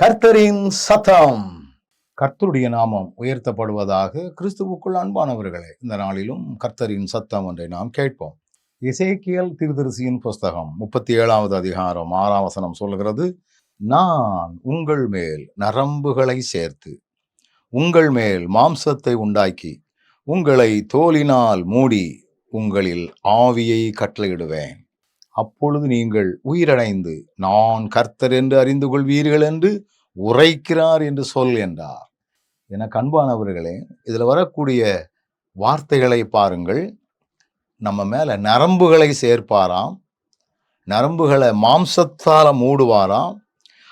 கர்த்தரின் சத்தம். கர்த்தருடைய நாமம் உயர்த்தப்படுவதாக கிறிஸ்துவுக்குள் அன்பானவர்களே இந்த நாளிலும் கர்த்தரின் சத்தம் ஒன்றை நாம் கேட்போம். இசைக்கியல் திருதரிசியின் புஸ்தகம் முப்பத்தி ஏழாவது அதிகாரம் ஆறாம் வசனம் சொல்கிறது நான் உங்கள் மேல் நரம்புகளை சேர்த்து உங்கள் மேல் மாம்சத்தை உண்டாக்கி உங்களை தோலினால் மூடி உங்களில் ஆவியை கட்டளையிடுவேன். அப்பொழுது நீங்கள் உயிரடைந்து நான் கர்த்தர் என்று அறிந்து கொள்வீர்கள் என்று உரைக்கிறார் என்று சொல் என்றார். என கண்பானவர்களே இதில் வரக்கூடிய வார்த்தைகளை பாருங்கள். நம்ம மேலே நரம்புகளை சேர்ப்பாராம். நரம்புகளை மாம்சத்தால் மூடுவாராம்.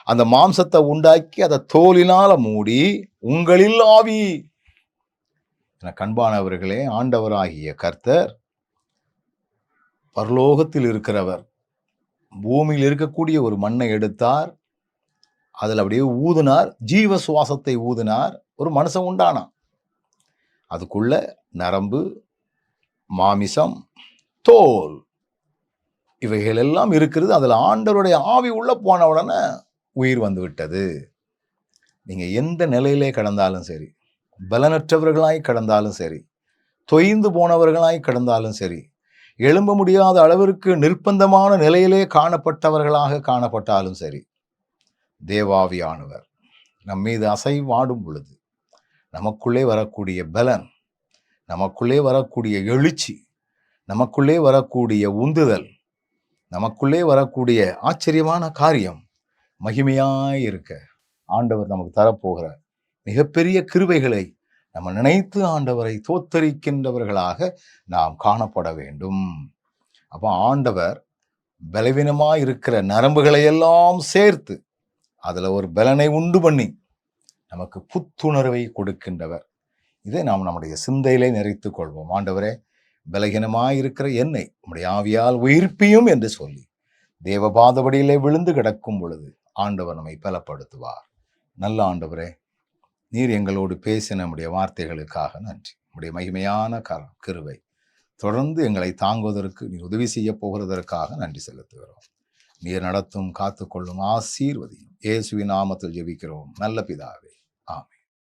அந்த மாம்சத்தை உண்டாக்கி அதை தோலினால் மூடி உங்களில் ஆவி. என கண்பானவர்களே ஆண்டவராகிய கர்த்தர் பரலோகத்தில் இருக்கிறவர் பூமியில் இருக்கக்கூடிய ஒரு மண்ணை எடுத்தார் அதில் அப்படியே ஊதினார் ஜீவ சுவாசத்தை ஊதினார் ஒரு மனுஷன் உண்டானான். அதுக்குள்ள நரம்பு மாமிசம் தோல் இவைகள் எல்லாம் இருக்கிறது. அதில் ஆண்டவருடைய ஆவி உள்ள போன உடனே உயிர் வந்து விட்டது. நீங்கள் எந்த நிலையிலே கடந்தாலும் சரி பலனற்றவர்களாய் கடந்தாலும் சரி தொய்ந்து போனவர்களாய் கடந்தாலும் சரி எழும்ப முடியாத அளவிற்கு நிர்பந்தமான நிலையிலே காணப்பட்டவர்களாக காணப்பட்டாலும் சரி தேவாவியானவர் நம் மீது அசைவாடும் பொழுது நமக்குள்ளே வரக்கூடிய பலன் நமக்குள்ளே வரக்கூடிய எழுச்சி நமக்குள்ளே வரக்கூடிய உந்துதல் நமக்குள்ளே வரக்கூடிய ஆச்சரியமான காரியம் மகிமையாய் இருக்க ஆண்டவர் நமக்கு தரப்போகிற மிகப்பெரிய கிருவைகளை நம்ம நினைத்து ஆண்டவரை தோத்தரிக்கின்றவர்களாக நாம் காணப்பட வேண்டும். அப்போ ஆண்டவர் பலவீனமாக இருக்கிற நரம்புகளை எல்லாம் சேர்த்து அதில் ஒரு பலனை உண்டு பண்ணி நமக்கு புத்துணர்வை கொடுக்கின்றவர். இதை நாம் நம்முடைய சிந்தையிலே நிறைத்து கொள்வோம். ஆண்டவரே பலகீனமாக இருக்கிற என்னை நம்முடைய ஆவியால் உயிர்ப்பியும் என்று சொல்லி தேவபாதபடியிலே விழுந்து கிடக்கும் பொழுது ஆண்டவர் நம்மை பலப்படுத்துவார். நல்ல ஆண்டவரே நீர் எங்களோடு பேசின நம்முடைய வார்த்தைகளுக்காக நன்றி. நம்முடைய மகிமையான க கிருவை தொடர்ந்து எங்களை தாங்குவதற்கு நீர் உதவி செய்ய போகிறதற்காக நன்றி செலுத்துகிறோம். நீர் நடத்தும் காத்துக்கொள்ளும் ஆசீர்வதியும். இயேசுவின் நாமத்தில் ஜெபிக்கிறோம். நல்ல பிதாவே. ஆமை